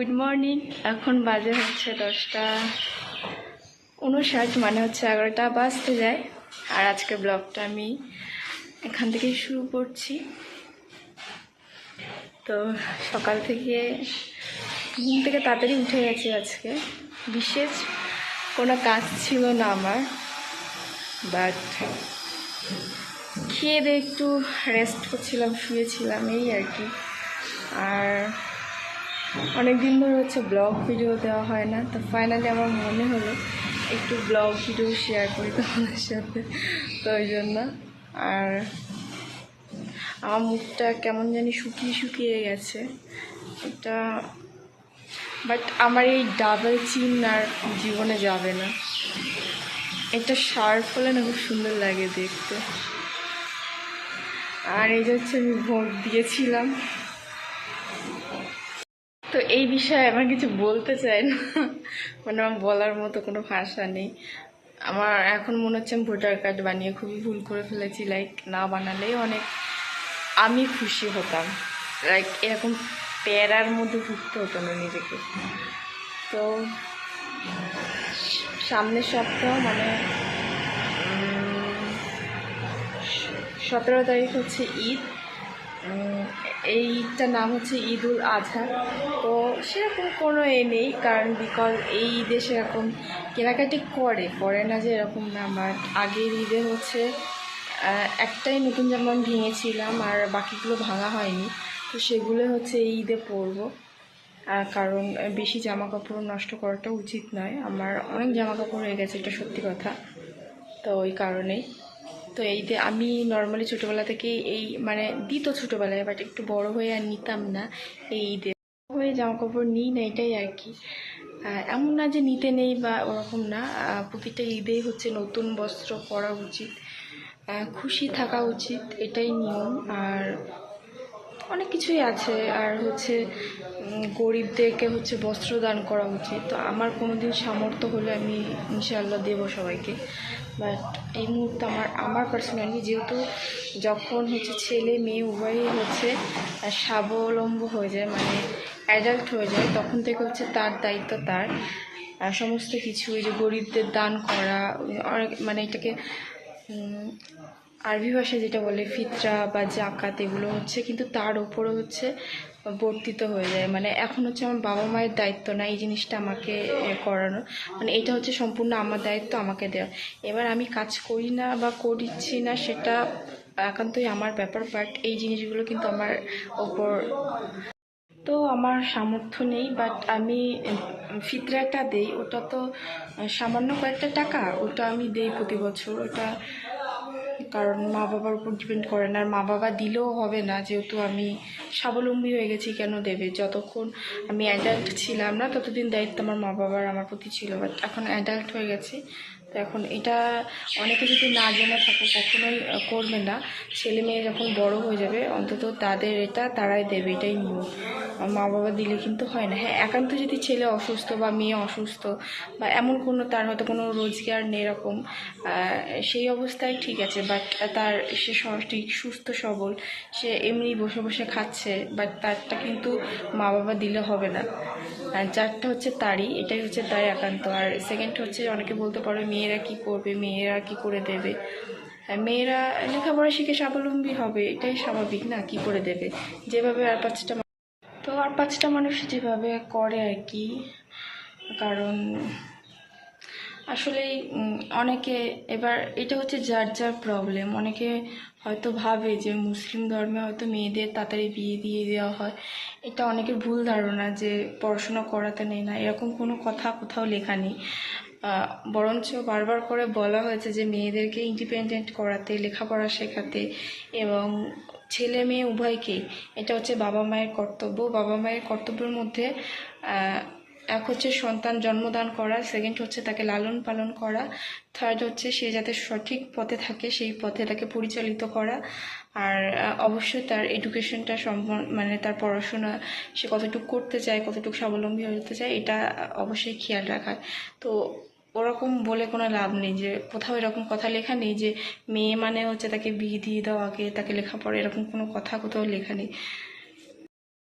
Good morning এখন বাজে হচ্ছে দশটা উনষাট মানে হচ্ছে এগারোটা বাজতে যায়। আর আজকে ব্লগটা আমি এখান থেকেই শুরু করছি। তো সকাল থেকে ঘুম থেকে তাড়াতাড়ি উঠে গেছি আজকে। বিশেষ কোনো কাজ ছিল না আমার। বাট খেয়ে দিয়ে একটু রেস্ট করছিলাম, শুয়েছিলাম, এই আর কি। আর অনেক দিন ধরে হচ্ছে ব্লগ ভিডিও দেওয়া হয় না, তো ফাইনালি আমার মনে হলো একটু ব্লগ ভিডিও শেয়ার করি তোমাদের সাথে, তো ওই জন্য। আর আমার মুখটা কেমন জানি শুকিয়ে শুকিয়ে গেছে। এটা বাট আমার এই ডাবল চিন আর জীবনে যাবে না। একটা শার্প হলে না খুব সুন্দর লাগে দেখতে। আর এই যে হচ্ছে আমি ভোট দিয়েছিলাম। তো এই বিষয়ে আমার কিছু বলতে চাই না। মানে আমার বলার মতো কোনো ভাষা নেই। আমার এখন মনে হচ্ছে আমি ভোটার কার্ড বানিয়ে খুবই ভুল করে ফেলেছি লাইক না বানালেই অনেক আমি খুশি হতাম। লাইক এরকম প্যারার মধ্যে ভুগতে হতো না নিজেকে। তো সামনের সপ্তাহ মানে সতেরো তারিখ হচ্ছে ঈদ। এই ঈদটার নাম হচ্ছে ঈদ উল আজহা। তো সেরকম কোনো এ নেই, কারণ বিকজ এই ঈদে সেরকম কেনাকাটি করে করে না যে এরকম না আমার আগের ঈদে হচ্ছে একটাই নতুন জামা ভেঙেছিলাম আর বাকিগুলো ভাঙা হয়নি। তো সেগুলো হচ্ছে এই ঈদে পরবো। কারণ বেশি জামা কাপড় নষ্ট করাটা উচিত নয়। আমার অনেক জামা কাপড় হয়ে গেছে, এটা সত্যি কথা। তো ওই কারণেই। তো এইতে আমি নর্মালি ছোটোবেলা থেকেই এই মানে দিত ছোটোবেলায় বাট একটু বড় হয়ে আর নিতাম না এই ঈদে হয়ে জামা কাপড় নিই না, এটাই আর কি। এমন না যে নিতে নেই বা ওরকম না। প্রতিটা ঈদেই হচ্ছে নতুন বস্ত্র পরা উচিত। খুশি থাকা উচিত, এটাই নিয়ম। আর অনেক কিছুই আছে। আর হচ্ছে গরিবদেরকে হচ্ছে বস্ত্র দান করা উচিত। তো আমার কোনো দিন সামর্থ্য হলে আমি ইনশাআল্লাহ দেবো সবাইকে। বাট এই মুহূর্তে আমার আমার পার্সোনালি যেহেতু যখন হচ্ছে ছেলে, মেয়ে উভয়ই হচ্ছে স্বাবলম্ব হয়ে যায় মানে অ্যাডাল্ট হয়ে যায়, তখন থেকে হচ্ছে তার দায়িত্ব তার। সমস্ত কিছু, এই যে গরিবদের দান করা, অনেক মানে এটাকে আরবি ভাষায় যেটা বলে ফিতরা বা জাকাত, এগুলো হচ্ছে কিন্তু তার উপরে হচ্ছে বর্তিত হয়ে যায়। মানে এখন হচ্ছে আমার বাবা মায়ের দায়িত্ব না এই জিনিসটা আমাকে এ, করানো মানে এটা হচ্ছে সম্পূর্ণ আমার দায়িত্ব আমাকে দেওয়া। এবার আমি কাজ করি না বা করছি না সেটা একান্তই আমার ব্যাপার বাট এই জিনিসগুলো কিন্তু আমার ওপর তো আমার সামর্থ্য নেই বাট আমি ফিতরাটা দেই। ওটা তো সামান্য কয়েকটা টাকা ওটা আমি দেই প্রতি বছর। ওটা কারণ মা বাবার উপর ডিপেন্ড করে না। আর মা বাবা দিলেও হবে না, যেহেতু আমি স্বাবলম্বী হয়ে গেছি কেন দেবে? যতক্ষণ আমি অ্যাডাল্ট ছিলাম না, ততদিন দায়িত্ব আমার মা বাবার আমার প্রতি ছিল। বাট এখন অ্যাডাল্ট হয়ে গেছি। এখন এটা অনেকে যদি না জেনে থাকে, কখনোই করবে না। ছেলে মেয়ে যখন বড় হয়ে যাবে, অন্তত তাদের এটা তারাই দেবে, এটাই নিয়ম মা বাবা দিলে কিন্তু হয় না। হ্যাঁ একান্ত যদি ছেলে অসুস্থ বা মেয়ে অসুস্থ বা এমন কোনো, তার হয়তো কোনো রোজগার নেই এরকম সেই অবস্থায় ঠিক আছে বাট তার সে সঠিক সুস্থ, সবল, সে এমনি বসে বসে খাচ্ছে বাট তারটা কিন্তু মা বাবা দিলে হবে না। যারটা হচ্ছে তারই, এটাই হচ্ছে তার একান্ত। আর সেকেন্ড হচ্ছে অনেকে বলতে পারে মেয়েরা কি করবে, মেয়েরা কি করে দেবে? মেয়েরা লেখাপড়া শিখে স্বাবলম্বী হবে, এটাই স্বাভাবিক না? কি করে দেবে? যেভাবে আর পাঁচটা তো আর পাঁচটা মানুষ যেভাবে করে আর কি, কারণ আসলে অনেকে, এবার এটা হচ্ছে যার যার প্রবলেম অনেকে হয়তো ভাবে যে মুসলিম ধর্মে হয়তো মেয়েদের তাড়াতাড়ি বিয়ে দিয়ে দেওয়া হয়। এটা অনেকের ভুল ধারণা যে পড়াশোনা করাতে নেই না। এরকম কোনো কথা কোথাও লেখা নেই। বরঞ্চ বারবার করে বলা হয়েছে যে মেয়েদেরকে ইন্ডিপেন্ডেন্ট করাতে, লেখাপড়া শেখাতে এবং ছেলে মেয়ে উভয়কেই। এটা হচ্ছে বাবা মায়ের কর্তব্য। বাবা মায়ের কর্তব্যের মধ্যে এক হচ্ছে সন্তান জন্মদান করা সেকেন্ড হচ্ছে তাকে লালন পালন করা থার্ড হচ্ছে সে যাতে সঠিক পথে থাকে সেই পথে তাকে পরিচালিত করা। আর অবশ্যই তার এডুকেশনটা সম্পূর্ণ মানে তার পড়াশোনা, সে কতটুকু করতে চায়, কতটুকু স্বাবলম্বী হতে চায়, এটা অবশ্যই খেয়াল রাখা তো ওরকম বলে কোনো লাভ নেই যে, কোথাও এরকম কথা লেখা নেই যে, মেয়ে মানে হচ্ছে তাকে বিয়ে দিয়ে দাও আগে, তাকে লেখাপড়া এরকম কোনো কথা কোথাও লেখা নেই।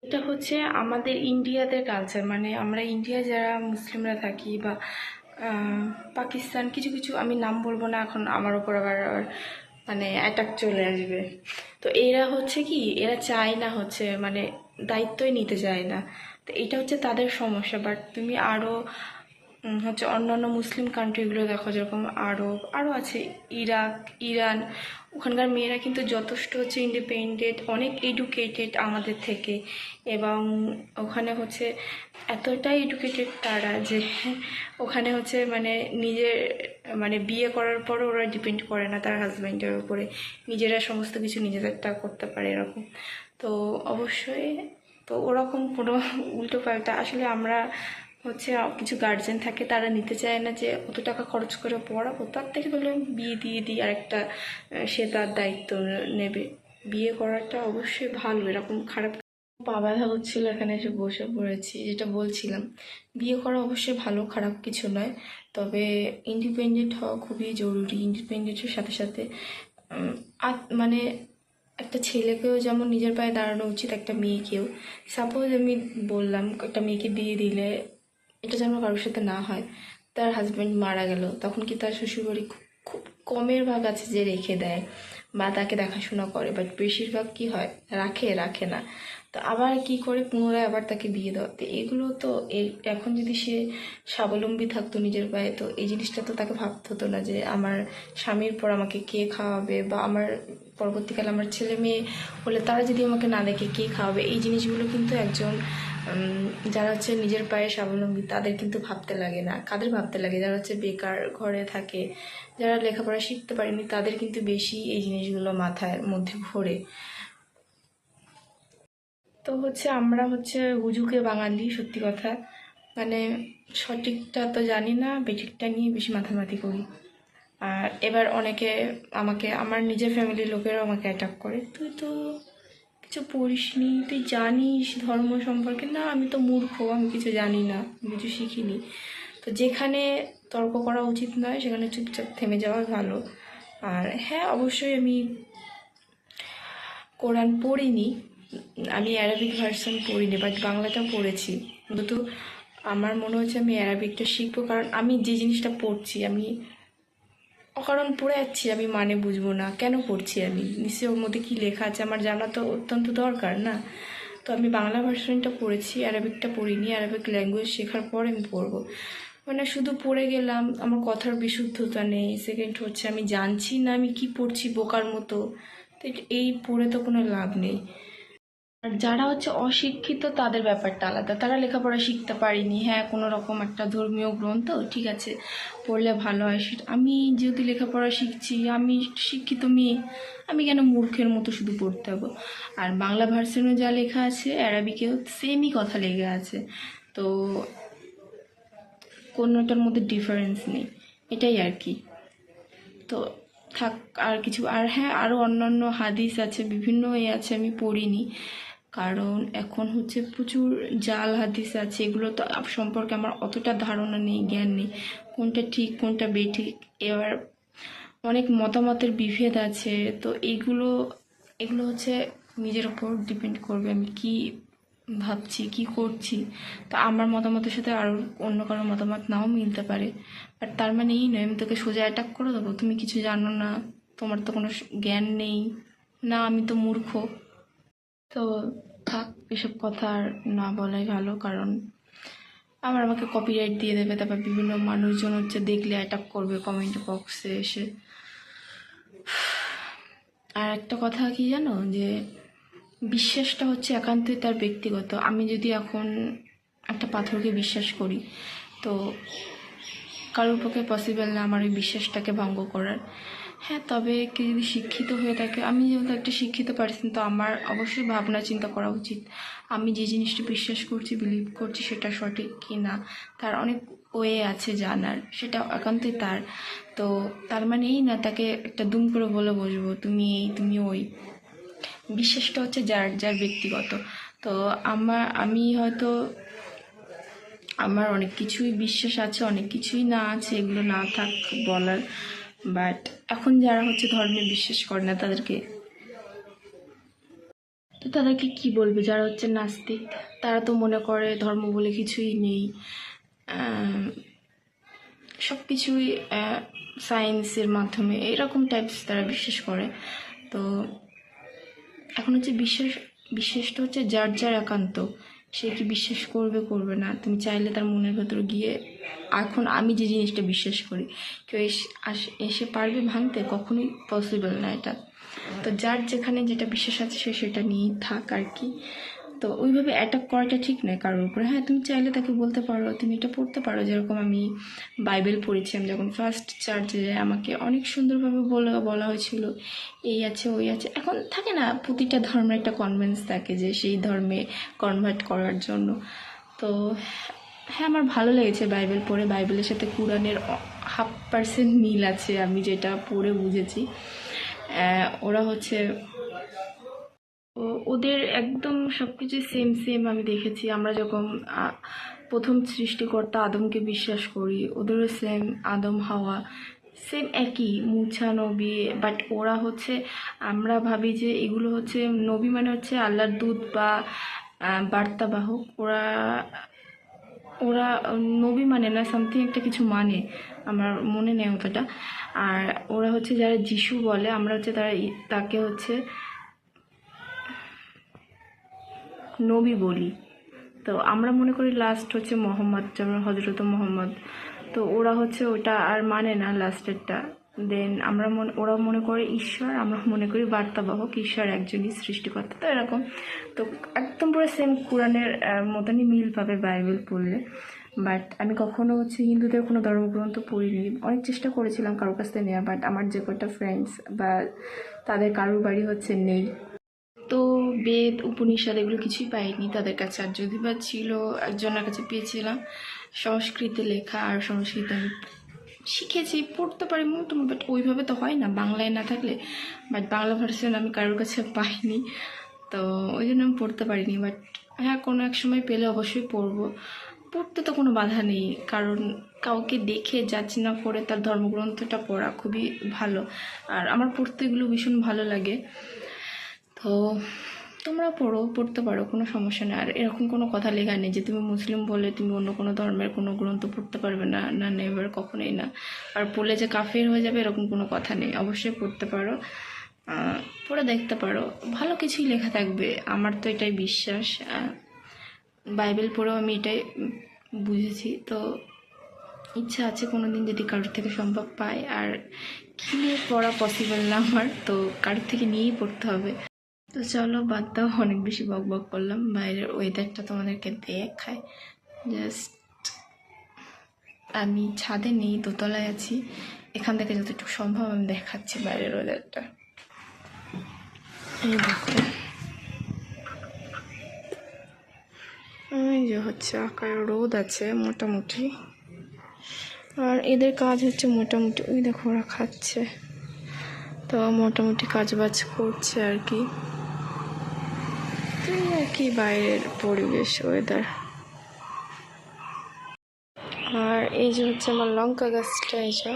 এটা হচ্ছে আমাদের ইন্ডিয়াতে কালচার মানে আমরা ইন্ডিয়া যারা মুসলিমরা থাকি বা পাকিস্তান, কিছু কিছু আমি নাম বলব না, এখন আমার ওপর আবার মানে অ্যাটাক চলে আসবে। তো এরা হচ্ছে কি, এরা চায় না হচ্ছে মানে দায়িত্বই নিতে চায় না। তো এটা হচ্ছে তাদের সমস্যা বাট তুমি আরও হচ্ছে অন্যান্য মুসলিম কান্ট্রিগুলো দেখো, যেরকম আরব আরও আছে, ইরাক, ইরান, ওখানকার মেয়েরা কিন্তু যথেষ্ট হচ্ছে ইন্ডিপেন্ডেন্ট অনেক এডুকেটেড আমাদের থেকে। এবং ওখানে হচ্ছে এতটাই এডুকেটেড তারা যে ওখানে হচ্ছে মানে নিজের মানে বিয়ে করার পরও ওরা ডিপেন্ড করে না তার হাজব্যান্ডের উপরে। নিজেরা সমস্ত কিছু নিজেদেরটা করতে পারে এরকম। তো অবশ্যই তো ওরকম কোনো উল্টো পাল্টা, আসলে আমরা হচ্ছে কিছু গার্জেন থাকে, তারা নিতে চায় না যে, অত টাকা খরচ করে পড়াবো। তার থেকে বলল বিয়ে দিয়ে দিই আর একটা সে তার দায়িত্ব নেবে। বিয়ে করাটা অবশ্যই ভালো, এরকম খারাপ পা ব্যথা হচ্ছিল এখানে এসে বসে পড়েছি, যেটা বলছিলাম। বিয়ে করা অবশ্যই ভালো, খারাপ কিছু নয়, তবে ইন্ডিপেন্ডেন্ট হওয়া খুবই জরুরি। ইন্ডিপেন্ডেন্টের সাথে সাথে মানে একটা ছেলেকেও যেমন নিজের পায়ে দাঁড়ানো উচিত, একটা মেয়েকেও। সাপোজ আমি বললাম, একটা মেয়েকে বিয়ে দিলে এটা যেন কারোর সাথে না হয়, তার হাজব্যান্ড মারা গেল, তখন কি তার শ্বশুরবাড়ি খুব খুব কমের ভাগ আছে যে রেখে দেয় বা তাকে দেখাশোনা করে বাট বেশিরভাগ কি হয়, রাখে রাখে না। তো আবার কি করে পুনরায় আবার তাকে বিয়ে দেওয়া? তো এগুলো তো এখন যদি সে স্বাবলম্বী থাকতো নিজের পায়ে, তো এই জিনিসটা তো তাকে ভাবতে হতো না যে আমার স্বামীর পর আমাকে কে খাওয়াবে বা আমার পরবর্তীকালে আমার ছেলে মেয়ে হলে তারা যদি আমাকে না দেখে কে খাওয়াবে, এই জিনিসগুলো কিন্তু একজন যারা হচ্ছে নিজের পায়ে স্বাবলম্বী, তাদের কিন্তু ভাবতে লাগে না। কাদের ভাবতে লাগে? যারা হচ্ছে বেকার ঘরে থাকে, যারা লেখাপড়া শিখতে পারেনি, তাদের কিন্তু বেশি এই জিনিসগুলো মাথার মধ্যে ঘোরে তো হচ্ছে আমরা হচ্ছে হুজুকে বাঙালি, সত্যি কথা। মানে সঠিকটা তো জানি না, বেঠিকটা নিয়ে বেশি মাথামাতি করি। আর এবার অনেকে আমাকে, আমার নিজের ফ্যামিলির লোকেরাও আমাকে অ্যাটাক করে। তুই তো কিছু পড়িসনি তুই জানিস ধর্ম সম্পর্কে? না, আমি তো মূর্খ, আমি কিছু জানি না কিছু শিখিনি। তো যেখানে তর্ক করা উচিত নয়, সেখানে চুপচাপ থেমে যাওয়া ভালো। আর হ্যাঁ অবশ্যই আমি কোরআন পড়িনি, আমি অ্যারাবিক ভার্সন পড়িনি বাট বাংলাটা পড়েছি। কিন্তু আমার মনে হচ্ছে আমি অ্যারাবিকটা শিখব, কারণ আমি যে জিনিসটা পড়ছি, আমি অকারণ পড়ে যাচ্ছি আমি মানে বুঝব না। কেন পড়ছি আমি? নিশ্চয়ই ওর মধ্যে কী লেখা আছে? আমার জানা তো অত্যন্ত দরকার, না? তো আমি বাংলা ভার্সনটা পড়েছি অ্যারাবিকটা পড়িনি অ্যারাবিক ল্যাঙ্গুয়েজ শেখার পর আমি পড়ব। মানে শুধু পড়ে গেলাম, আমার কথার বিশুদ্ধতা নেই। সেকেন্ড হচ্ছে আমি জানছি না আমি কি পড়ছি বোকার মতো। তো এই পড়ে তো কোনো লাভ নেই। আর যারা হচ্ছে অশিক্ষিত, তাদের ব্যাপারটা আলাদা। তারা লেখাপড়া শিখতে পারিনি। হ্যাঁ কোনো রকম একটা ধর্মীয় গ্রন্থ, ঠিক আছে, পড়লে ভালো হয়। সেটা আমি যেহেতু লেখাপড়া শিখছি, আমি শিক্ষিত মেয়ে, আমি কেন মূর্খের মতো শুধু পড়তে হব? আর বাংলা ভার্সনেও যা লেখা আছে, অ্যারাবিকেও সেমই কথা লেগে আছে। তো কোনোটার মধ্যে ডিফারেন্স নেই। এটাই আর কি। তো থাক, আর কিছু, আর হ্যাঁ আরও অন্যান্য হাদিস আছে, বিভিন্ন এ আছে, আমি পড়িনি। কারণ এখন হচ্ছে প্রচুর জাল, হাদিস আছে, এগুলো তো সম্পর্কে আমার অতটা ধারণা নেই, জ্ঞান নেই। কোনটা ঠিক, কোনটা বেঠিক, এবার অনেক মতামতের বিভেদ আছে, তো এইগুলো এগুলো হচ্ছে নিজের ওপর ডিপেন্ড করবে, আমি কি ভাবছি, কি করছি। তো আমার মতামতের সাথে আর অন্য কারোর মতামত নাও মিলতে পারে। বাট তার মানে এই নয়, আমি তোকে সোজা অ্যাটাক করে দেবো, তুমি কিছু জানো না, তোমার তো কোনো জ্ঞান নেই। না, আমি তো মূর্খ। তো থাক, এসব কথা আর না বলাই ভালো, কারণ আবার আমাকে কপিরাইট দিয়ে দেবে, তারপর বিভিন্ন মানুষজন হচ্ছে দেখলে অ্যাটাক করবে কমেন্ট বক্সে এসে। আর একটা কথা কি জানো, যে বিশ্বাসটা হচ্ছে একান্তই তার ব্যক্তিগত। আমি যদি এখন একটা পাথরকে বিশ্বাস করি, তো কারোর পক্ষে পসিবল না আমার ওই বিশ্বাসটাকে ভঙ্গ করার। হ্যাঁ তবে কেউ যদি শিক্ষিত হয়ে থাকে, আমি যেহেতু একটা শিক্ষিত পার্সন তো আমার অবশ্যই ভাবনা চিন্তা করা উচিত। আমি যে জিনিসটা বিশ্বাস করছি বিলিভ করছি, সেটা সঠিক কি না তার অনেক ওয়ে আছে জানার, সেটা একান্তই তার। তো তার মানে এই না, তাকে একটা দুম করে বলে বসবো, তুমি এই তুমি ওই। বিশ্বাসটা হচ্ছে যার যার ব্যক্তিগত। তো আমার, আমি হয়তো, আমার অনেক কিছুই বিশ্বাস আছে, অনেক কিছুই না আছে, এগুলো না থাক বলার। বাট এখন যারা হচ্ছে ধর্মে বিশ্বাস করে না তাদেরকে তো তাদেরকে কি বলবে? যারা হচ্ছে নাস্তিক, তারা তো মনে করে ধর্ম বলে কিছুই নেই। সব কিছুই সায়েন্সের মাধ্যমে এরকম টাইপস তারা বিশ্বাস করে। তো এখন হচ্ছে বিশ্বাস বিশ্বাসটা হচ্ছে যার যার একান্ত। সে কি বিশ্বাস করবে করবে না। তুমি চাইলে তার মনের ভেতর গিয়ে এখন আমি যে জিনিসটা বিশ্বাস করি, কেউ এসে এসে পারবে ভাঙতে? কখনোই পসিবল না এটা। তো যার যেখানে যেটা বিশ্বাস আছে, সে সেটা নিয়েই থাক আর কি। তো ওইভাবে অ্যাটাক করাটা ঠিক নয় কারোর উপরে। হ্যাঁ তুমি চাইলে তাকে বলতে পারো, তুমি এটা পড়তে পারো। যেরকম আমি বাইবেল পড়েছি, আমি যখন ফার্স্ট চার্চে যাই আমাকে অনেক সুন্দরভাবে বলা বলা হয়েছিল, এই আছে, ওই আছে। এখন থাকে না, প্রতিটা ধর্মের একটা কনভেন্স থাকে যে সেই ধর্মে কনভার্ট করার জন্য। তো হ্যাঁ আমার ভালো লেগেছে বাইবেল পড়ে। বাইবেলের সাথে কোরআনের হাফ পার্সেন্ট মিল আছে, আমি যেটা পড়ে বুঝেছি। ওরা হচ্ছে ওদের একদম সব কিছু সেম সেম আমি দেখেছি। আমরা যখন প্রথম সৃষ্টিকর্তা আদমকে বিশ্বাস করি, ওদেরও সেম আদম হাওয়া সেম একই, মুছা, নবী বাট ওরা হচ্ছে, আমরা ভাবি যে এগুলো হচ্ছে নবী মানে হচ্ছে আল্লাহর দূত বা বার্তাবাহক। ওরা ওরা, নবী মানে না সামথিং একটা কিছু মানে আমার মনে নেই অতটা। আর ওরা হচ্ছে যারা যিশু বলে, আমরা হচ্ছে তারা তাকে হচ্ছে নবী বলি। তো আমরা মনে করি লাস্ট হচ্ছে মোহাম্মদ, যেমন হজরত মোহাম্মদ। তো ওরা হচ্ছে ওটা আর মানে না লাস্টেরটা দেন আমরা মনে ওরা মনে করে ঈশ্বর, আমরা মনে করি বার্তাবাহক, ঈশ্বর একজনই সৃষ্টিকর্তা। তো এরকম। তো একদম পুরো সেম কোরআনের মতনই মিল পাবে বাইবেল পড়লে। বাট আমি কখনো হচ্ছে হিন্দুদের কোনো ধর্মগ্রন্থ পড়িনি। অনেক চেষ্টা করেছিলাম কারোর কাছ থেকে নেওয়া বাট আমার যে কটা ফ্রেন্ডস বা তাদের কারোর বাড়ি হচ্ছে নেই। তো বেদ, উপনিষদ এগুলো কিছুই পাইনি তাদের কাছে। আর যদি বা ছিল, একজনের কাছে পেয়েছিলাম, সংস্কৃতে লেখা আর সংস্কৃত আমি শিখেছি, পড়তে পারি মোটামুটি বাট ওইভাবে তো হয় না। বাংলায় না থাকলে বাট বাংলা ভার্সন আমি কারোর কাছে পাইনি। তো ওই জন্য আমি পড়তে পারিনি বাট হ্যাঁ কোনো এক সময় পেলে অবশ্যই পড়ব। পড়তে তো কোনো বাধা নেই, কারণ কাউকে দেখে যাচ না করে তার ধর্মগ্রন্থটা পড়া খুবই ভালো। আর আমার পড়তে এগুলো ভীষণ ভালো লাগে। তো তোমরা পড়ো, পড়তে পারো, কোনো সমস্যা নেই। আর এরকম কোনো কথা লেখা নেই যে তুমি মুসলিম বলে তুমি অন্য কোনো ধর্মের কোনো গ্রন্থ পড়তে পারবে না না, নেভার, কখনোই না। আর পড়লে যে কাফের হয়ে যাবে এরকম কোনো কথা নেই। অবশ্যই পড়তে পারো পড়ে দেখতে পারো। ভালো কিছুই লেখা থাকবে, আমার তো এটাই বিশ্বাস। বাইবেল পড়েও আমি এটাই বুঝেছি। তো ইচ্ছা আছে কোনো দিন যদি কারোর থেকে সম্ভব পাই। আর কিনে পড়া পসিবল না আমার, তো কারোর থেকে নিয়েই পড়তে হবে। তো চলো বাদ দাও, অনেক বেশি বক বক করলাম। বাইরের ওয়েদারটা তোমাদেরকে দেখায় জাস্ট আমি ছাদে নেই, দোতলায় আছি। এখান থেকে যতটুকু সম্ভব আমি দেখাচ্ছি বাইরের ওয়েদারটা এই দেখো। এই যে হচ্ছে আকার, রোদ আছে মোটামুটি। আর এদের কাজ হচ্ছে মোটামুটি, ওই দেখো ওরা খাচ্ছে। তো মোটামুটি কাজ বাজ করছে আর কি। কি বাইরের পরিবেশ ওয়েদার আর এই যে হচ্ছে আমার লঙ্কা গাছটা, এই যে।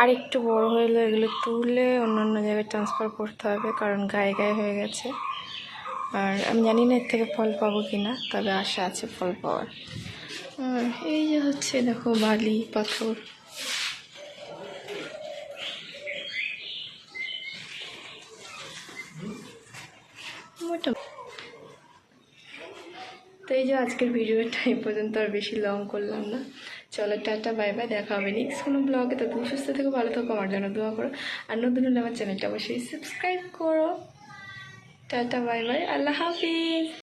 আর একটু বড় হলে এগুলো তুলে অন্য অন্য জায়গায় ট্রান্সফার করতে হবে, কারণ গায়ে গায়ে হয়ে গেছে। আর আমি জানি না এর থেকে ফল পাবো কি না তবে আশা আছে ফল পাওয়ার। আর এই যে হচ্ছে দেখো বালি, পাথর। মোটা তো এই যে আজকের ভিডিওর টাইম পর্যন্ত আর বেশি লং করলাম না। চলো টাটা বাই বাই দেখা হবে নেক্সট কোনো ব্লগে তো তুমি সুস্থ থেকে, ভালো থাকো, আমার জন্য দোয়া করো। আর নতুন হলে আমার চ্যানেলটা অবশ্যই সাবস্ক্রাইব করো। টাটা বাই বাই আল্লাহ হাফিজ।